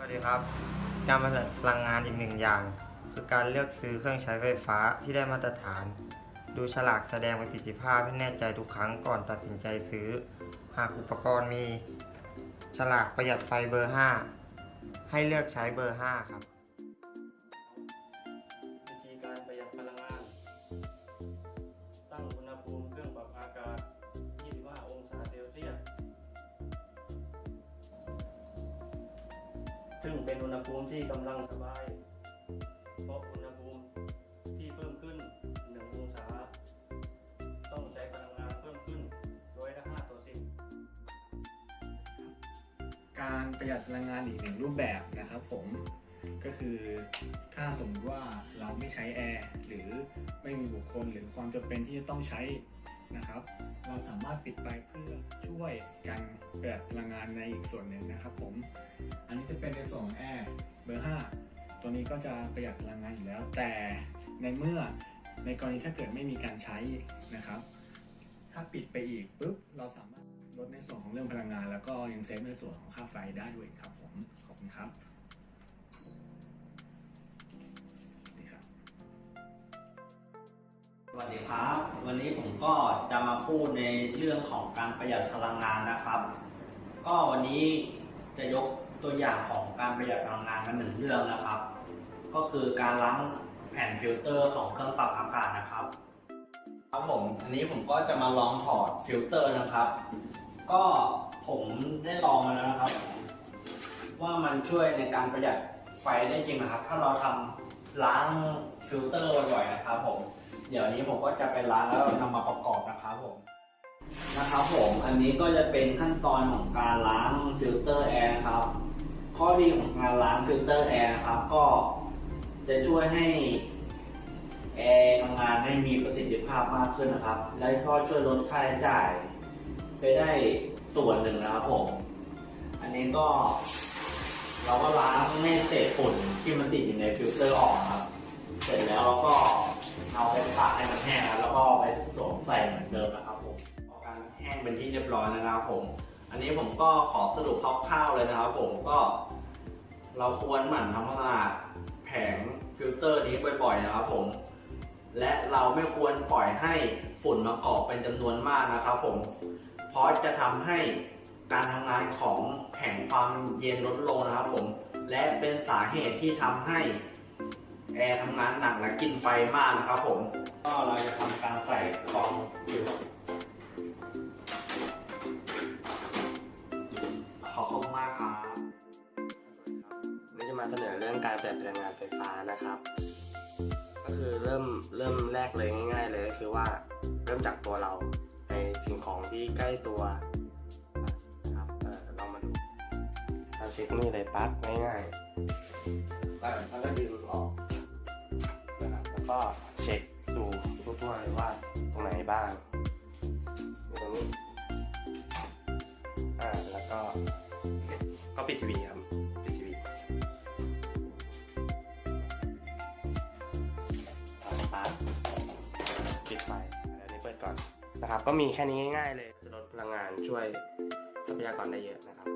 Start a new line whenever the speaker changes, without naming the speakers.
สวัสดีครับ การประหยัดพลังงานอีกหนึ่งอย่าง คือการเลือกซื้อเครื่องใช้ไฟฟ้าที่ได้มาตรฐาน ดูฉลากแสดงประสิทธิภาพให้แน่ใจทุกครั้งก่อนตัดสินใจซื้อ หากอุปกรณ์มี ฉลากประหยัดไฟเบอร์ 5 ให้เลือกใช้เบอร์ 5 ครับ
ซึ่งเป็นอุณหภูมิที่กำลังสบาย เพราะอุณหภูมิที่เพิ่มขึ้น 1 องศา ต้องใช้พลังงานเพิ่มขึ้นร้อยละ5ต่อ10
การประหยัดพลังงานอีกหนึ่งรูปแบบนะครับผมก็คือถ้าสมมติว่าเราไม่ใช้แอร์หรือไม่มีบุคคลหรือความจำเป็นที่จะต้องใช้นะครับ เราสามารถปิดไปเพื่อช่วยกันประหยัดพลังงานในอีกส่วนหนึ่งนะครับผม อันนี้จะเป็นในส่วนของแอร์เบอร์ 5 ตัวนี้ก็จะประหยัดพลังงานอยู่แล้ว แต่ในเมื่อในกรณีถ้าเกิดไม่มีการใช้นะครับ ถ้าปิดไปอีกปุ๊บเราสามารถลดในส่วนของเรื่องพลังงาน แล้วก็ยังเซฟในส่วนของค่าไฟได้ด้วยครับผม ขอบคุณครับนี่ครับ
สวัสดีครับ วันนี้ผมก็จะมาพูดในเรื่องของการประหยัดพลังงานนะครับ ก็วันนี้จะยกตัวอย่างของการประหยัดพลังงานมาหนึ่งเรื่องนะครับ ก็คือการล้างแผ่นฟิลเตอร์ของเครื่องปรับอากาศนะครับ ครับผมอันนี้ผมก็จะมาลองถอดฟิลเตอร์นะครับ ก็ผมได้ลองมาแล้วนะครับ ว่ามันช่วยในการประหยัดไฟได้จริงนะครับ ถ้าเราทำล้างฟิลเตอร์บ่อยๆนะครับผม เดี๋ยวนี้ผมก็จะไปล้างแล้วนำมาประกอบนะครับผมนะครับผมอันนี้ก็จะเป็นขั้นตอนของการล้างฟิลเตอร์แอร์นะครับ ข้อดีของการล้างฟิลเตอร์แอร์นะครับก็จะช่วยให้แอร์ทำงานให้มีประสิทธิภาพมากขึ้นนะครับ และก็ช่วยลดค่าใช้จ่าย ไปได้ส่วนหนึ่งนะครับผม อันนี้ก็เราก็ล้างให้เศษฝุ่นที่มันติดอยู่ในฟิลเตอร์ออกครับ เสร็จแล้วเราก็ ที่เรียบร้อยแล้วนะครับผม อันนี้ผมก็ขอสรุปคร่าวๆเลยนะครับผมก็เราควรหมั่นทำความสะอาดแผงฟิลเตอร์นี้บ่อยๆนะครับผม และเราไม่ควรปล่อยให้ฝุ่นมาเกาะเป็นจำนวนมากนะครับผม เพราะจะทำให้การทำงานของแผงความเย็นลดลงนะครับผม และเป็นสาเหตุที่ทำให้แอร์ทำงานหนักและกินไฟมากนะครับผม ก็เราจะทำการใส่กรองอยู่
เสนอเรื่องการประหยัดพลังงานไฟฟ้านะครับ ก็คือเริ่มเริ่มแรกเลยง่าย ๆ เลยก็คือว่าเริ่มจากตัวเราในสิ่งของที่ใกล้ตัวนะครับเออเรามาดูเราเช็คนี่เลยปลั๊กง่ายๆแล้วแล้วก็ดึงออกนะครับแล้วก็เช็คดูทั่วๆเลยว่าตรงไหนบ้างตรงนี้อ่าแล้วก็ก็ปิดทีวีครับ ปิดไฟเดี๋ยวนี้เปิดก่อนนะครับ ก็มีแค่นี้ง่ายๆเลยจะลดพลังงานช่วยทรัพยากรได้เยอะนะครับ